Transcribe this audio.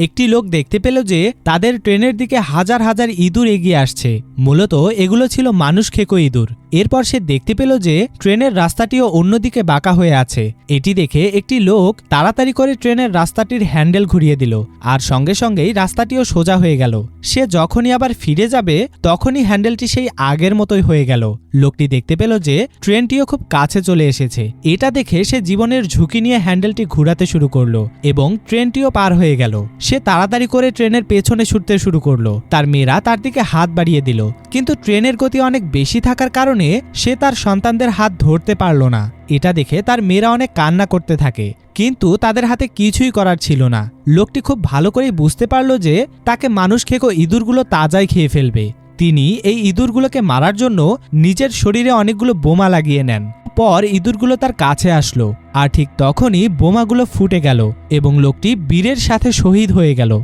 একটি লোক দেখতে পেল যে তাদের ট্রেনের দিকে হাজার হাজার ইঁদুর এগিয়ে আসছে। মূলত এগুলো ছিল মানুষ খেকো ইঁদুর। এরপর সে দেখতে পেল যে ট্রেনের রাস্তাটিও অন্যদিকে বাঁকা হয়ে আছে। এটি দেখে একটি লোক তাড়াতাড়ি করে ট্রেনের রাস্তাটির হ্যান্ডেল ঘুরিয়ে দিল আর সঙ্গে সঙ্গেই রাস্তাটিও সোজা হয়ে গেল। সে যখনই আবার ফিরে যাবে, তখনই হ্যান্ডেলটি সেই আগের মতোই হয়ে গেল। লোকটি দেখতে পেল যে ট্রেনটিও খুব কাছে চলে এসেছে। এটা দেখে সে জীবনের ঝুঁকি নিয়ে হ্যান্ডেলটি ঘুরাতে শুরু করল এবং ট্রেনটিও পার হয়ে গেল। সে তাড়াতাড়ি করে ট্রেনের পেছনে ছুটতে শুরু করল। তার মেয়েরা তার দিকে হাত বাড়িয়ে দিল। কিন্তু ট্রেনের গতি অনেক বেশি থাকার কারণে সে তার সন্তানদের হাত ধরতে পারল না। এটা দেখে তার মেয়েরা অনেক কান্না করতে থাকে। কিন্তু তাদের হাতে কিছুই করার ছিল না। লোকটি খুব ভালো করেই বুঝতে পারল যে তাকে মানুষ খেকো ইঁদুরগুলো তাজাই খেয়ে ফেলবে। তিনি এই ইঁদুরগুলোকে মারার জন্য নিজের শরীরে অনেকগুলো বোমা লাগিয়ে নেন। পর ইঁদুরগুলো তার কাছে আসলো আর ঠিক তখনই বোমাগুলো ফুটে গেল এবং লোকটি বীরের সাথে শহীদ হয়ে গেল।